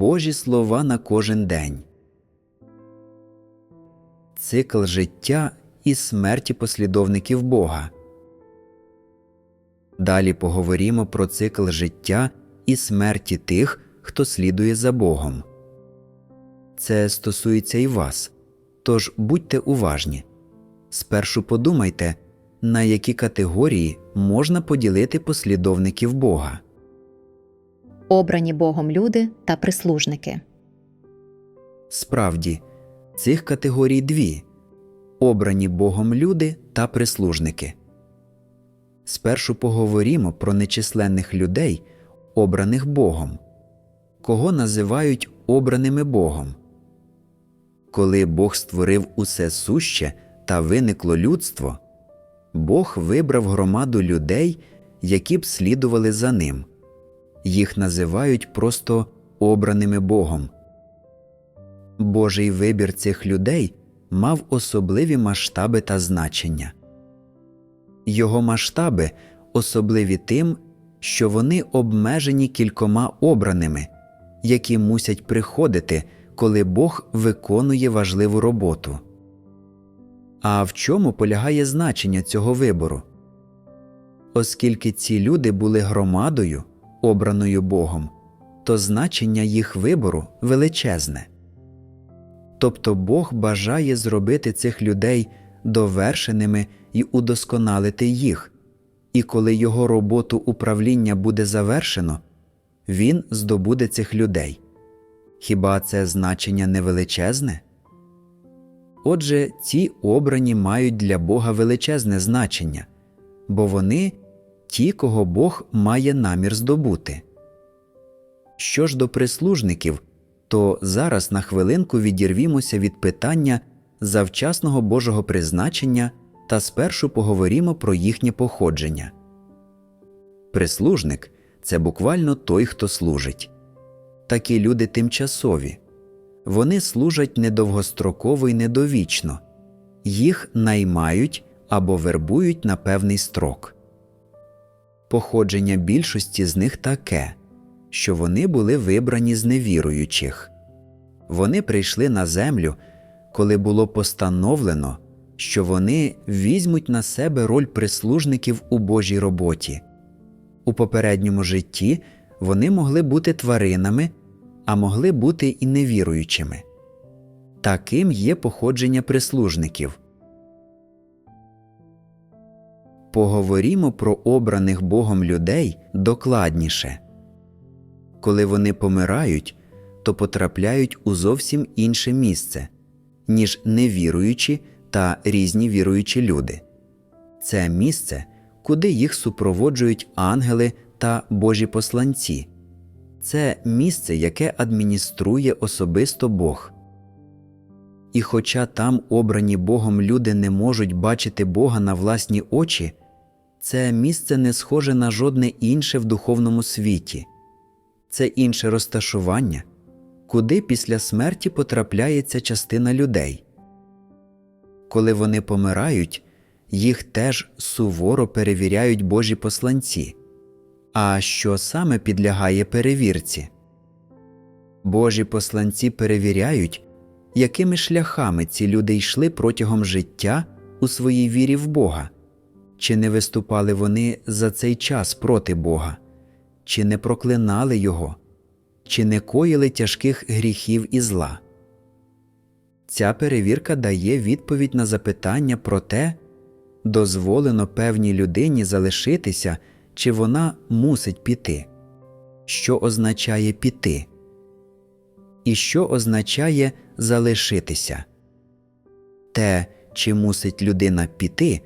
Божі слова на кожен день. Цикл життя і смерті послідовників Бога. Далі поговоримо про цикл життя і смерті тих, хто слідує за Богом. Це стосується і вас, тож будьте уважні. Спершу подумайте, на які категорії можна поділити послідовників Бога. Обрані Богом люди та прислужники. Справді, цих категорій дві обрані Богом люди та прислужники. Спершу поговоримо про нечисленних людей, обраних Богом, кого називають обраними Богом. Коли Бог створив усе суще та виникло людство, Бог вибрав громаду людей, які б слідували за ним. Їх називають просто обраними Богом. Божий вибір цих людей мав особливі масштаби та значення. Його масштаби особливі тим, що вони обмежені кількома обраними, які мусять приходити, коли Бог виконує важливу роботу. А в чому полягає значення цього вибору? Оскільки ці люди були громадою, обраною Богом, то значення їх вибору величезне. Тобто Бог бажає зробити цих людей довершеними і удосконалити їх, і коли його роботу управління буде завершено, він здобуде цих людей. Хіба це значення не величезне? Отже, ці обрані мають для Бога величезне значення, бо вони ті, кого Бог має намір здобути. Що ж до прислужників, то зараз на хвилинку відірвімося від питання завчасного Божого призначення та спершу поговоримо про їхнє походження. Прислужник це буквально той, хто служить. Такі люди тимчасові, вони служать недовгостроково і недовічно, їх наймають або вербують на певний строк. Походження більшості з них таке, що вони були вибрані з невіруючих. Вони прийшли на землю, коли було постановлено, що вони візьмуть на себе роль прислужників у Божій роботі. У попередньому житті вони могли бути тваринами, а могли бути і невіруючими. Таким є походження прислужників. Поговоримо про обраних Богом людей докладніше. Коли вони помирають, то потрапляють у зовсім інше місце, ніж невіруючі та різні віруючі люди. Це місце, куди їх супроводжують ангели та Божі посланці. Це місце, яке адмініструє особисто Бог. І хоча там обрані Богом люди не можуть бачити Бога на власні очі, це місце не схоже на жодне інше в духовному світі, це інше розташування, куди після смерті потрапляється частина людей. Коли вони помирають, їх теж суворо перевіряють Божі посланці. А що саме підлягає перевірці? Божі посланці перевіряють, якими шляхами ці люди йшли протягом життя у своїй вірі в Бога, чи не виступали вони за цей час проти Бога, чи не проклинали Його, чи не коїли тяжких гріхів і зла. Ця перевірка дає відповідь на запитання про те, дозволено певній людині залишитися, чи вона мусить піти, що означає піти, і що означає залишитися. Те, чи мусить людина піти,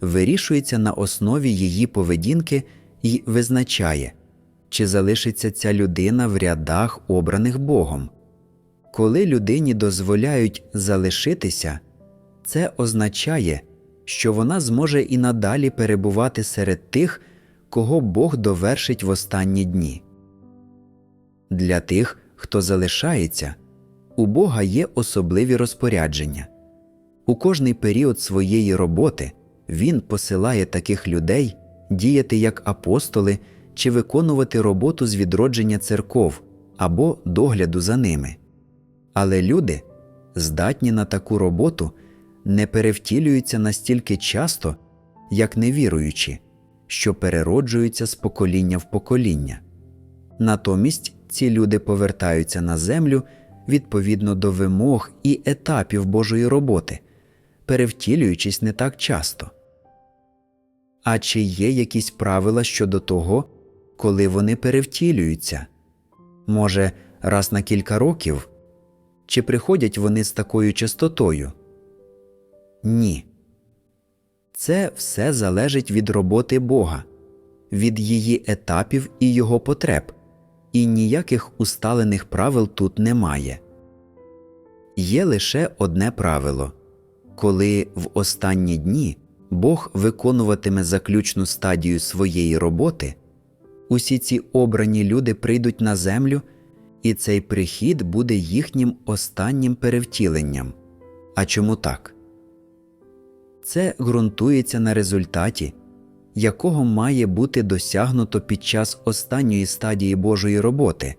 вирішується на основі її поведінки і визначає, чи залишиться ця людина в рядах, обраних Богом. Коли людині дозволяють залишитися, це означає, що вона зможе і надалі перебувати серед тих, кого Бог довершить в останні дні. Для тих, хто залишається, у Бога є особливі розпорядження. У кожний період своєї роботи Він посилає таких людей діяти як апостоли чи виконувати роботу з відродження церков або догляду за ними. Але люди, здатні на таку роботу, не перевтілюються настільки часто, як невіруючі, що перероджуються з покоління в покоління. Натомість ці люди повертаються на землю відповідно до вимог і етапів Божої роботи, перевтілюючись не так часто. А чи є якісь правила щодо того, коли вони перевтілюються? Може, раз на кілька років? Чи приходять вони з такою частотою? Ні. Це все залежить від роботи Бога, від її етапів і його потреб, і ніяких усталених правил тут немає. Є лише одне правило коли в останні дні Бог виконуватиме заключну стадію своєї роботи, усі ці обрані люди прийдуть на землю, і цей прихід буде їхнім останнім перевтіленням. А чому так? Це ґрунтується на результаті, якого має бути досягнуто під час останньої стадії Божої роботи,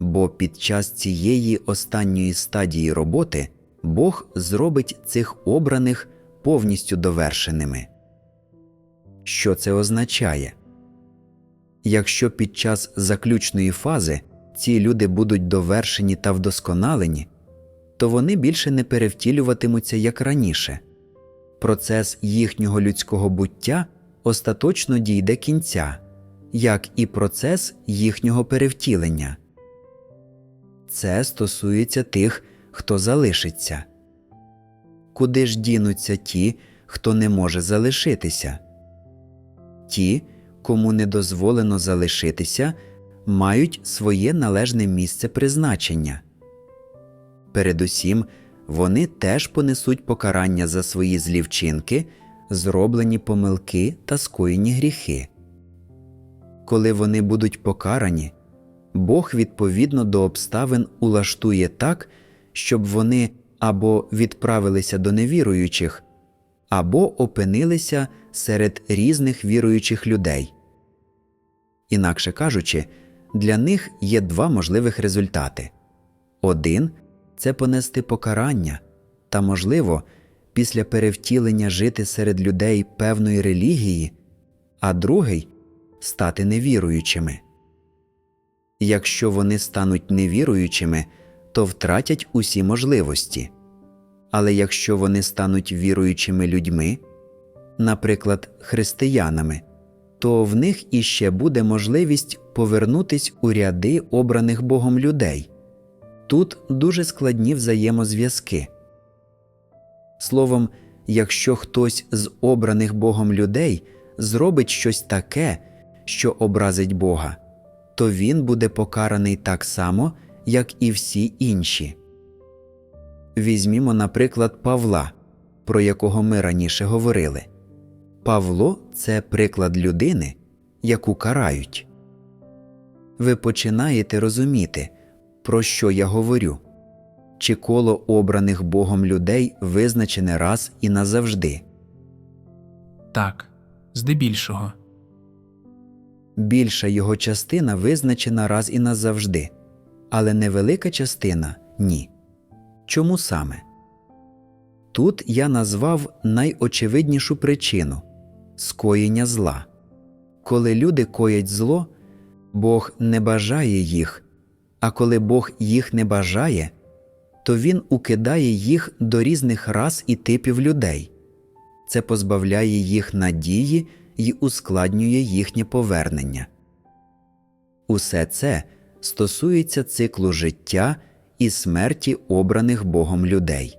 бо під час цієї останньої стадії роботи Бог зробить цих обраних повністю довершеними. Що це означає? Якщо під час заключної фази ці люди будуть довершені та вдосконалені, то вони більше не перевтілюватимуться як раніше. Процес їхнього людського буття остаточно дійде кінця, як і процес їхнього перевтілення. Це стосується тих, хто залишиться. Куди ж дінуться ті, хто не може залишитися? Ті, кому не дозволено залишитися, мають своє належне місце призначення. Передусім, вони теж понесуть покарання за свої злі вчинки, зроблені помилки та скоєні гріхи. Коли вони будуть покарані, Бог відповідно до обставин улаштує так, щоб вони або відправилися до невіруючих, або опинилися серед різних віруючих людей. Інакше кажучи, для них є два можливих результати один це понести покарання та, можливо, після перевтілення жити серед людей певної релігії, а другий стати невіруючими. Якщо вони стануть невіруючими, то втратять усі можливості. Але якщо вони стануть віруючими людьми, наприклад, християнами, то в них іще буде можливість повернутись у ряди обраних Богом людей. Тут дуже складні взаємозв'язки. Словом, якщо хтось з обраних Богом людей зробить щось таке, що образить Бога, то він буде покараний так само, як і всі інші. Візьмімо, наприклад, Павла, про якого ми раніше говорили. Павло це приклад людини, яку карають. Ви починаєте розуміти, про що я говорю, чи коло обраних Богом людей визначене раз і назавжди. Так, здебільшого. Більша його частина визначена раз і назавжди, але невелика частина ні. Чому саме? Тут я назвав найочевиднішу причину скоєння зла. Коли люди коять зло, Бог не бажає їх, а коли Бог їх не бажає, то Він укидає їх до різних рас і типів людей. Це позбавляє їх надії і ускладнює їхнє повернення. Усе це стосується циклу життя і смерті обраних Богом людей.